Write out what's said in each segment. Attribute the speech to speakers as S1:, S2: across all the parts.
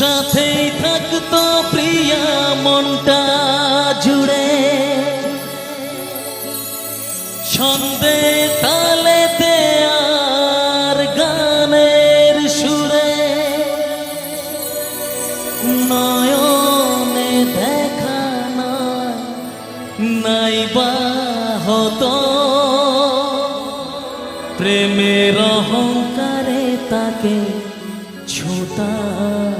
S1: সাথেই থাকতো প্রিয়া, মনটা জুড়ে। ছন্দে তালেতে আর গানের সুরে। নয়নে দেখা নয় নাইবা হতো প্রেমের অহংকারে তাকে ছোটাম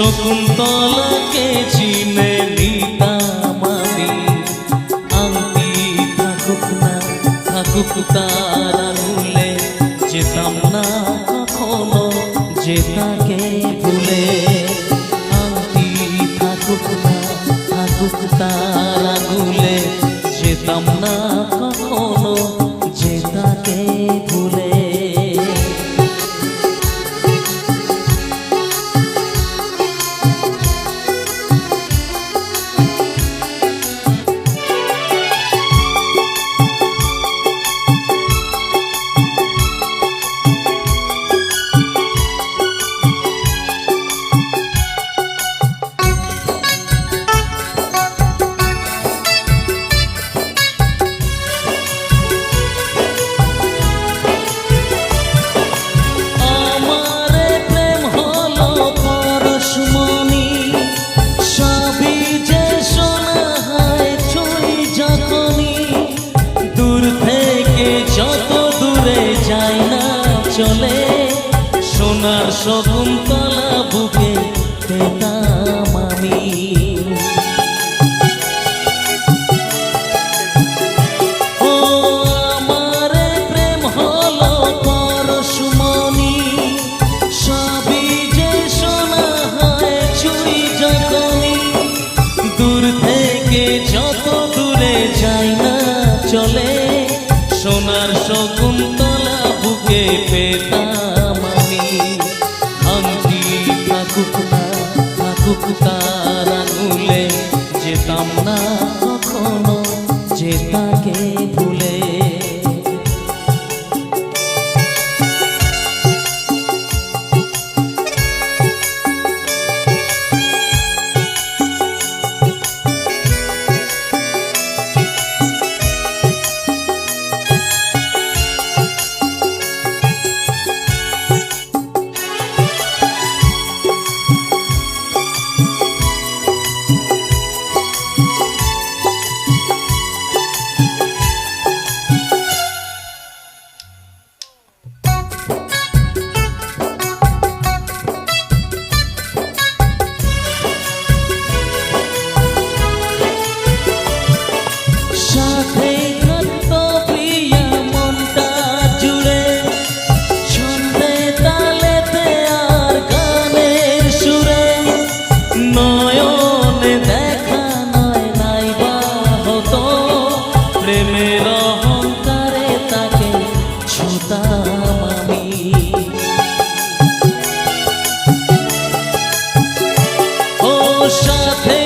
S1: শকুন্তলাকে চিনে নিতাম আমি আংটি থাকুক না, থাকুক তার আঙুলে। যেতাম না কখনো যে ভুলে। আংটি থাকুক না, থাকুক তার আঙুলে। সোনার শকুন্তলা বুকে থাকুক না থাকুক তার ও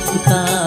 S1: く